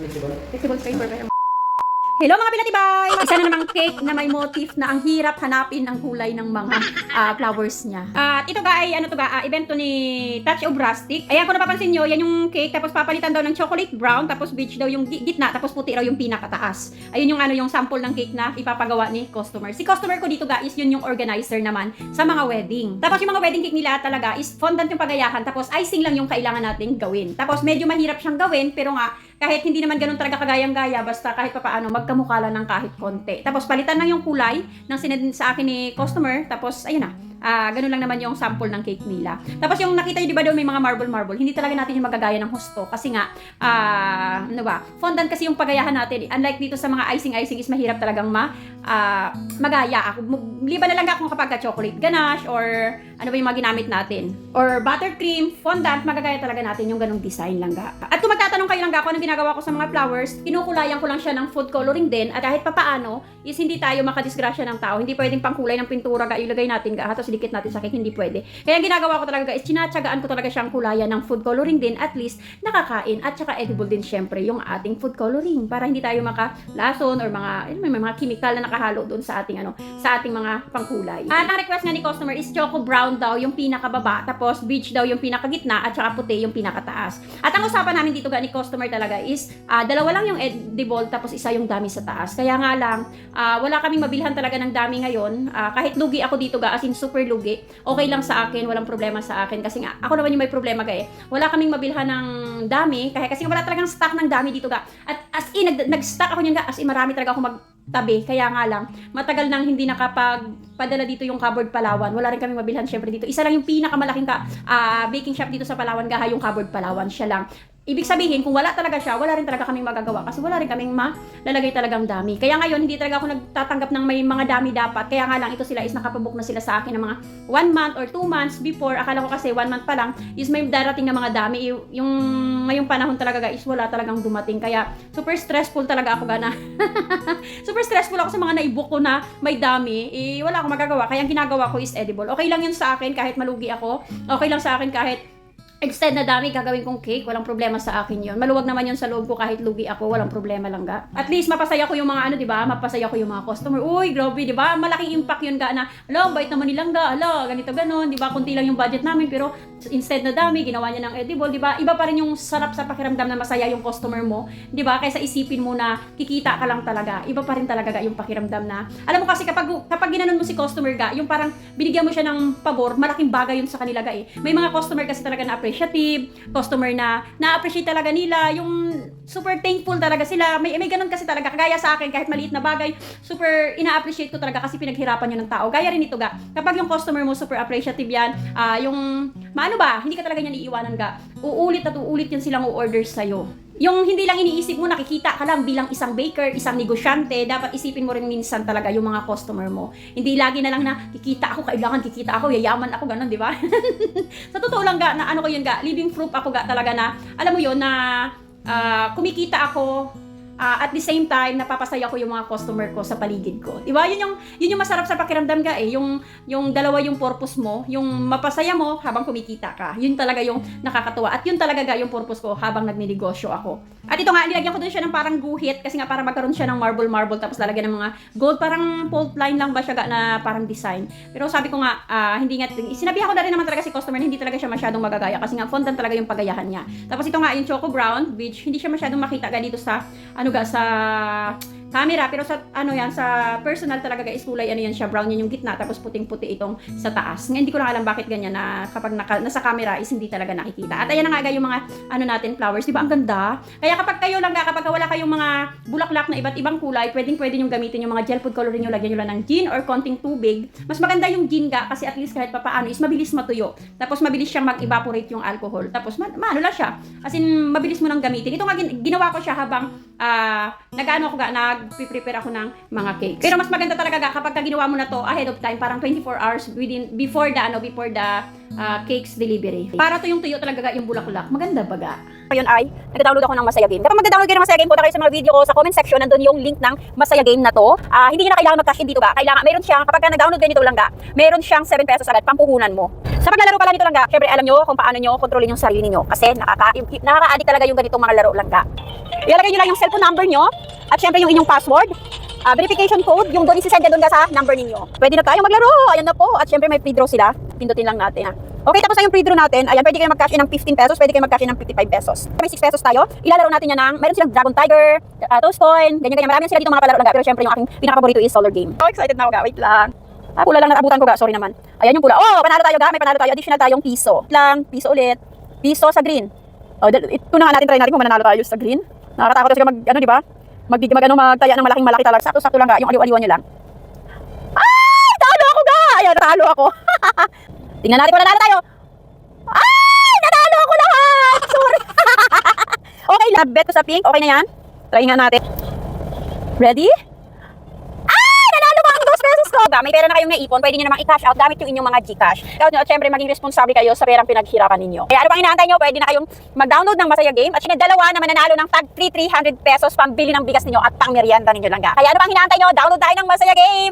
Flexible. Flexible paper yung- Hello mga pinatibay! Isa na namang cake na may motif na ang hirap hanapin ang kulay ng mga ah, flowers niya. At ito ga ay ano to ga, ah, event ni Touch of Rustic. Ayan kung napapansin nyo, yan yung cake tapos papalitan daw ng chocolate brown tapos beige daw yung gi- gitna tapos puti raw yung pinakataas. Ayun yung ano yung sample ng cake na ipapagawa ni customer. Si customer ko dito ga is yun yung organizer naman sa mga wedding. Tapos yung mga wedding cake nila talaga is fondant yung pagayahan tapos icing lang yung kailangan nating gawin. Tapos medyo mahirap siyang gawin pero nga kahit hindi naman ganun talaga kagayang-gaya, basta kahit papaano, magkamukha lang ng kahit konti. Tapos palitan lang yung kulay ng sinend sa akin ni customer, tapos ayun na, ah ganun lang naman yung sample ng cake nila. Tapos yung nakita nyo, di ba daw may mga marble-marble, hindi talaga natin yung magagaya ng husto, kasi nga, ah ano ba, fondant kasi yung pagayahan natin. Unlike dito sa mga icing-icing is mahirap talagang ma, ah, magaya. Ako, liban na lang ako kapag chocolate ganache, or ano ba yung mga ginamit natin. Or buttercream, fondant, magagaya talaga natin yung ganung design lang ga. At kung magtatanong kayo lang ga kung anong ginagawa ko sa mga flowers, kinukulayan ko lang siya ng food coloring din at kahit papaano is hindi tayo makadisgrasya ng tao. Hindi pwedeng pangkulay ng pintura ga ilagay natin ga tapos dikit natin sa cake, hindi pwede. Kaya ang ginagawa ko talaga ga is tinatsagaan ko talaga siyang kulayan ng food coloring din at least nakakain at saka edible din syempre yung ating food coloring para hindi tayo makalason or mga may, mga chemical na nakahalo doon sa ating ano sa ating mga pangkulay. At ang request nga ni customer is choco brown daw yung pinakababa tapos beige daw yung pinakagitna at saka puti yung pinakataas. At ang usapan namin dito ga ni customer talaga is ah, dalawa lang yung edible tapos isa yung dami sa taas. Kaya nga lang ah, wala kaming mabilhan talaga ng dami ngayon. Ah, kahit lugi ako dito ga as in super lugi, okay lang sa akin, walang problema sa akin kasi nga ako naman yung may problema ga eh. Wala kaming mabilhan ng dami kaya kasi wala talagang stock ng dami dito ga. At as in nag, nag-stock ako niyan ga as in marami talaga ako magtabi. Kaya nga lang matagal nang hindi nakapagpadala dito yung cupboard Palawan. Wala rin kami mabilhan syempre dito. Isa lang yung pinakamalaking ka, ah, baking shop dito sa Palawan, gaha yung cupboard Palawan. Siya lang. Ibig sabihin, kung wala talaga siya, wala rin talaga kaming magagawa kasi wala rin kaming malalagay talagang dami. Kaya ngayon, hindi talaga ako nagtatanggap ng may mga dami dapat. Kaya nga lang, ito sila is nakapabook na sila sa akin ng mga one month or two months before. Akala ko kasi one month pa lang is may darating na mga dami. Yung ngayong panahon talaga guys, wala talagang dumating. Kaya super stressful talaga ako gana. super stressful ako sa mga naibook ko na may dami. Eh, wala akong magagawa. Kaya ang ginagawa ko is edible. Okay lang yun sa akin kahit malugi ako. Okay lang sa akin kahit Instead na dami gagawin kong cake, walang problema sa akin yun. Maluwag naman yun sa loob ko kahit lugi ako, walang problema lang ga. At least mapasaya ko yung mga ano, 'di ba? Mapasaya ko yung mga customer. Uy, grabe, 'di ba? Malaking impact yun ga na, ala, bait naman nilang ga, ala, ganito ganon, 'di ba? Kunti lang yung budget namin pero instead na dami, ginawa niya ng edible, 'di ba? Iba pa rin yung sarap sa pakiramdam na masaya yung customer mo, 'di ba? Kaysa isipin mo na kikita ka lang talaga. Iba pa rin talaga ga yung pakiramdam na. Alam mo kasi kapag kapag mo si customer ga, yung parang binigyan mo siya ng pabor, malaking bagay yun sa kanila ga eh. May mga customer kasi talaga na appreciative, customer na na-appreciate talaga nila, yung super thankful talaga sila. May may ganun kasi talaga kagaya sa akin kahit maliit na bagay, super ina-appreciate ko talaga kasi pinaghirapan niya ng tao. Gaya rin ito ga. Kapag yung customer mo super appreciative yan, ah yung maano ba, hindi ka talaga niyan iiwanan ga. Uulit at uulit yan silang u-order sa'yo. Yung hindi lang iniisip mo, nakikita ka lang bilang isang baker, isang negosyante, dapat isipin mo rin minsan talaga yung mga customer mo. Hindi lagi na lang na, kikita ako, kailangan kikita ako, yayaman ako, ganun, di ba? sa totoo lang ga, na ano ko yun ga, living proof ako ga talaga na, alam mo yun, na ah, kumikita ako, ah, at the same time, napapasaya ko yung mga customer ko sa paligid ko. Di ba? Yun yung, yun yung masarap sa pakiramdam ga eh. Yung, yung dalawa yung purpose mo, yung mapasaya mo habang kumikita ka. Yun talaga yung nakakatuwa. At yun talaga ga yung purpose ko habang nagninegosyo ako. At ito nga, nilagyan ko din siya ng parang guhit kasi nga para magkaroon siya ng marble-marble tapos lalagyan ng mga gold. Parang fault line lang ba siya na parang design. Pero sabi ko nga, ah, hindi nga, sinabihan ko na rin naman talaga si customer na hindi talaga siya masyadong magagaya kasi nga fondant talaga yung pagayahan niya. Tapos ito nga, yung choco brown, beige, hindi siya masyadong makita ga dito sa, ano ga, sa camera pero sa ano yan sa personal talaga guys kulay ano yan siya brown yan yung gitna tapos puting-puti itong sa taas. Nga hindi ko na alam bakit ganyan na kapag naka, nasa camera is hindi talaga nakikita. At ayan na nga ga yung mga ano natin flowers, 'di ba? Ang ganda. Kaya kapag kayo lang kapag wala kayong mga bulaklak na iba't ibang kulay, pwedeng pwede niyo gamitin yung mga gel food coloring niyo, lagyan niyo lang ng gin or konting tubig. Mas maganda yung gin ga kasi at least kahit papaano is mabilis matuyo. Tapos mabilis siyang mag-evaporate yung alcohol. Tapos ma maano lang siya. As in mabilis mo nang gamitin. Ito nga gin- ginawa ko siya habang ah nag-ano ako ga nag-prepare ako ng mga cakes. Pero mas maganda talaga ga kapag ka ginawa mo na to ahead of time, parang 24 hours within before the ano before the ah, cakes delivery. Para to yung tuyo talaga ga yung bulaklak. Maganda ba ga? Ngayon ay, nag-download ako ng Masaya Game. Kapag mag-download kayo ng Masaya Game, punta kayo sa mga video ko sa comment section, nandun yung link ng Masaya Game na to. Ah, hindi nyo na kailangan mag-cash in dito ga. Kailangan, meron siyang, kapag ka nag-download kayo nito lang ga, meron siyang 7 pesos agad, pampuhunan mo. Sa paglalaro pala nito langga, syempre alam nyo kung paano nyo kontrolin yung sarili nyo. Kasi nakaka nakaka-addict talaga yung ganitong mga laro langga. Ilalagay nyo lang yung number nyo at syempre yung inyong password. Ah, verification code, yung doon isi-send doon sa number ninyo. Pwede na tayo maglaro. Ayan na po. At syempre may pre-draw sila. Pindutin lang natin ha. Okay, tapos na yung pre-draw natin. Ayan, pwede kayo mag-cash in ng 15 pesos, pwede kayo mag-cash in ng 55 pesos. May 6 pesos tayo. Ilalaro natin yan ng, meron silang Dragon Tiger, uh, Toast Coin, ganyan ganyan. Marami sila dito mga palaro lang. Pero syempre yung aking pinaka-paborito is Solar Game. So excited na ako ga. Wait lang. Ah, pula lang naabutan ko ga. Sorry naman. Ayan yung pula. Oh, panalo tayo ga. May panalo tayo. Additional tayong piso. Lang, piso ulit. Piso sa green. Oh, ito na nga natin try natin kung mananalo tayo sa green. Nakakatakot kasi mag, ano, di ba? Mag, mag, ano, magtaya ng malaking malaki talaga. Sakto-sakto lang ga. Yung aliw-aliwan nyo lang. Ay! Talo ako ga! Ayan, natalo ako. Tingnan natin kung nanalo tayo. Ay! Natalo ako lahat! Sorry. okay lang. Bet ko sa pink. Okay na yan. Try nga natin. Ready? Ay! Nanalo ba ang 2 May pera na kayong naipon. Pwede nyo namang i-cash out gamit yung inyong mga Gcash. Kaya at syempre, maging responsable kayo sa perang pinaghirapan ninyo. Kaya ano pang inaantay nyo? Pwede na kayong mag-download ng Masaya Game. At syempre, dalawa na mananalo ng tag 3 300 pesos pambili ng bigas ninyo at pang merienda ninyo lang. Kaya ano pang inaantay nyo? Download tayo ng Masaya Game!